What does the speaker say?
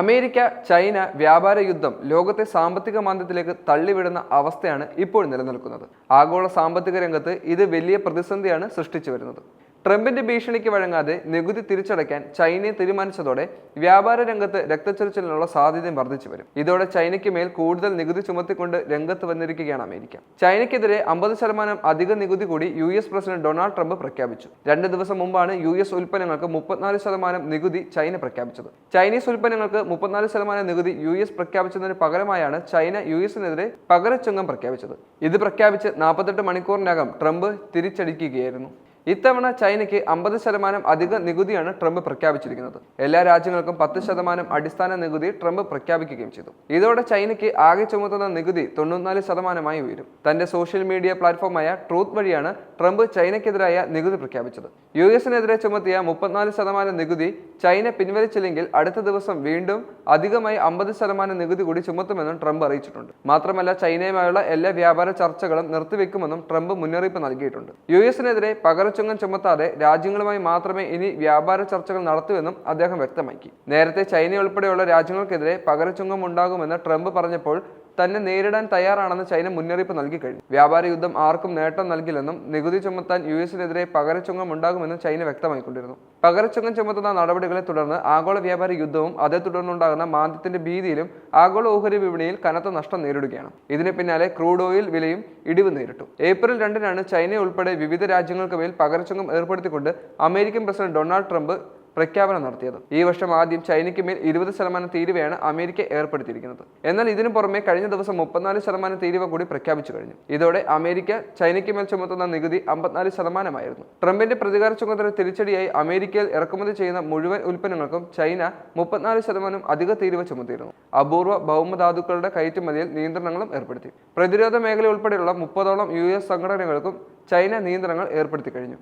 America China വ്യാപാര യുദ്ധം ലോകത്തെ സാമ്പത്തിക മാന്ദ്യത്തിലേക്ക് തള്ളിവിടുന്ന അവസ്ഥയാണ് ഇപ്പോൾ നിലനിൽക്കുന്നത്. ആഗോള സാമ്പത്തിക രംഗത്ത് ഇത് വലിയ പ്രതിസന്ധിയാണ് സൃഷ്ടിച്ചു വരുന്നത് ട്രംപിന്റെ ഭീഷണിക്ക് വഴങ്ങാതെ നികുതി തിരിച്ചടയ്ക്കാൻ ചൈനയെ തീരുമാനിച്ചതോടെ വ്യാപാര രംഗത്ത് രക്തച്ചൊരിച്ചിലിനുള്ള സാധ്യതയും വർദ്ധിച്ചു വരും. ഇതോടെ ചൈനയ്ക്ക് മേൽ കൂടുതൽ നികുതി ചുമത്തിക്കൊണ്ട് രംഗത്ത് വന്നിരിക്കുകയാണ് അമേരിക്ക. ചൈനയ്ക്കെതിരെ അമ്പത് ശതമാനം അധിക നികുതി കൂടി U S president Donald Trump പ്രഖ്യാപിച്ചു. രണ്ട് ദിവസം മുമ്പാണ് യു എസ് ഉൽപ്പന്നങ്ങൾക്ക് മുപ്പത്തിനാല് ശതമാനം നികുതി ചൈന പ്രഖ്യാപിച്ചത്. ചൈനീസ് ഉൽപ്പന്നങ്ങൾക്ക് മുപ്പത്തിനാല് ശതമാനം നികുതി യു എസ് പ്രഖ്യാപിച്ചതിന് പകരമായാണ് ചൈന യു എസിനെതിരെ പകരച്ചുങ്കം പ്രഖ്യാപിച്ചത്. ഇത് പ്രഖ്യാപിച്ച് നാൽപ്പത്തെട്ട് മണിക്കൂറിനകം ട്രംപ് തിരിച്ചടിക്കുകയായിരുന്നു. ഇത്തവണ ചൈനയ്ക്ക് അമ്പത് ശതമാനം അധിക നികുതിയാണ് ട്രംപ് പ്രഖ്യാപിച്ചിരിക്കുന്നത്. എല്ലാ രാജ്യങ്ങൾക്കും പത്ത് ശതമാനം അടിസ്ഥാന നികുതി ട്രംപ് പ്രഖ്യാപിക്കുകയും ചെയ്തു. ഇതോടെ ചൈനയ്ക്ക് ആകെ ചുമത്തുന്ന നികുതി തൊണ്ണൂറ്റിനാല് ശതമാനമായി ഉയരും. തന്റെ സോഷ്യൽ മീഡിയ പ്ലാറ്റ്ഫോമായ ട്രൂത്ത് വഴിയാണ് ട്രംപ് ചൈനയ്ക്കെതിരായ നികുതി പ്രഖ്യാപിച്ചത്. യു എസിനെതിരെ ചുമത്തിയ മുപ്പത്തിനാല് ശതമാനം നികുതി ചൈന പിൻവലിച്ചില്ലെങ്കിൽ അടുത്ത ദിവസം വീണ്ടും അധികമായി അമ്പത് ശതമാനം നികുതി കൂടി ചുമത്തുമെന്നും ട്രംപ് അറിയിച്ചിട്ടുണ്ട്. മാത്രമല്ല ചൈനയുമായുള്ള എല്ലാ വ്യാപാര ചർച്ചകളും നിർത്തിവെക്കുമെന്നും ട്രംപ് മുന്നറിയിപ്പ് നൽകിയിട്ടുണ്ട്. യു എസിനെതിരെ പകരച്ചുങ്കം ചുമത്താതെ രാജ്യങ്ങളുമായി മാത്രമേ ഇനി വ്യാപാര ചർച്ചകൾ നടത്തുവെന്നും അദ്ദേഹം വ്യക്തമാക്കി. നേരത്തെ ചൈന ഉൾപ്പെടെയുള്ള രാജ്യങ്ങൾക്കെതിരെ പകരച്ചുങ്കം ഉണ്ടാകുമെന്ന് ട്രംപ് പറഞ്ഞപ്പോൾ തന്നെ നേരിടാൻ തയ്യാറാണെന്ന് ചൈന മുന്നറിയിപ്പ് നൽകി കഴിഞ്ഞു. വ്യാപാര യുദ്ധം ആർക്കും നേട്ടം നൽകില്ലെന്നും നികുതി ചുമത്താൻ യു എസിനെതിരെ പകരച്ചുങ്കം ഉണ്ടാകുമെന്നും ചൈന വ്യക്തമായിക്കൊണ്ടിരുന്നു പകരച്ചുങ്കം ചുമത്തുന്ന നടപടികളെ തുടർന്ന് ആഗോള വ്യാപാര യുദ്ധവും അതേ തുടർന്നുണ്ടാകുന്ന മാന്ദ്യത്തിന്റെ ഭീതിയിലും ആഗോള ഓഹരി വിപണിയിൽ കനത്ത നഷ്ടം നേരിടുകയാണ്. ഇതിന് പിന്നാലെ ക്രൂഡ് ഓയിൽ വിലയും ഇടിവ് നേരിട്ടു. ഏപ്രിൽ രണ്ടിനാണ് ചൈന ഉൾപ്പെടെ വിവിധ രാജ്യങ്ങൾക്ക് മേൽ പകരച്ചുങ്കം ഏർപ്പെടുത്തിക്കൊണ്ട് അമേരിക്കൻ പ്രസിഡന്റ് ഡൊണാൾഡ് ട്രംപ് പ്രഖ്യാപനം നടത്തിയത്. ഈ വർഷം ആദ്യം ചൈനയ്ക്ക് മേൽ ഇരുപത് ശതമാനം തീരുവയാണ് അമേരിക്ക ഏർപ്പെടുത്തിയിരിക്കുന്നത്. എന്നാൽ ഇതിനു പുറമെ കഴിഞ്ഞ ദിവസം മുപ്പത്തിനാല് ശതമാനം തീരുവ കൂടി പ്രഖ്യാപിച്ചു കഴിഞ്ഞു. ഇതോടെ അമേരിക്ക ചൈനയ്ക്ക് മേൽ ചുമത്തുന്ന നികുതി അമ്പത്തിനാല് ശതമാനമായിരുന്നു. ട്രംപിന്റെ പ്രതികാര ചുമതല തിരിച്ചടിയായി അമേരിക്കയിൽ ഇറക്കുമതി ചെയ്യുന്ന മുഴുവൻ ഉൽപ്പന്നങ്ങൾക്കും ചൈന മുപ്പത്തിനാല് ശതമാനം അധിക തീരുവ ചുമത്തിയിരുന്നു. അപൂർവ ഭൗമധാതുക്കളുടെ കയറ്റുമതിയിൽ നിയന്ത്രണങ്ങളും ഏർപ്പെടുത്തി. പ്രതിരോധ മേഖല ഉൾപ്പെടെയുള്ള മുപ്പതോളം യു എസ് സംഘടനകൾക്കും ചൈന നിയന്ത്രണങ്ങൾ ഏർപ്പെടുത്തി കഴിഞ്ഞു.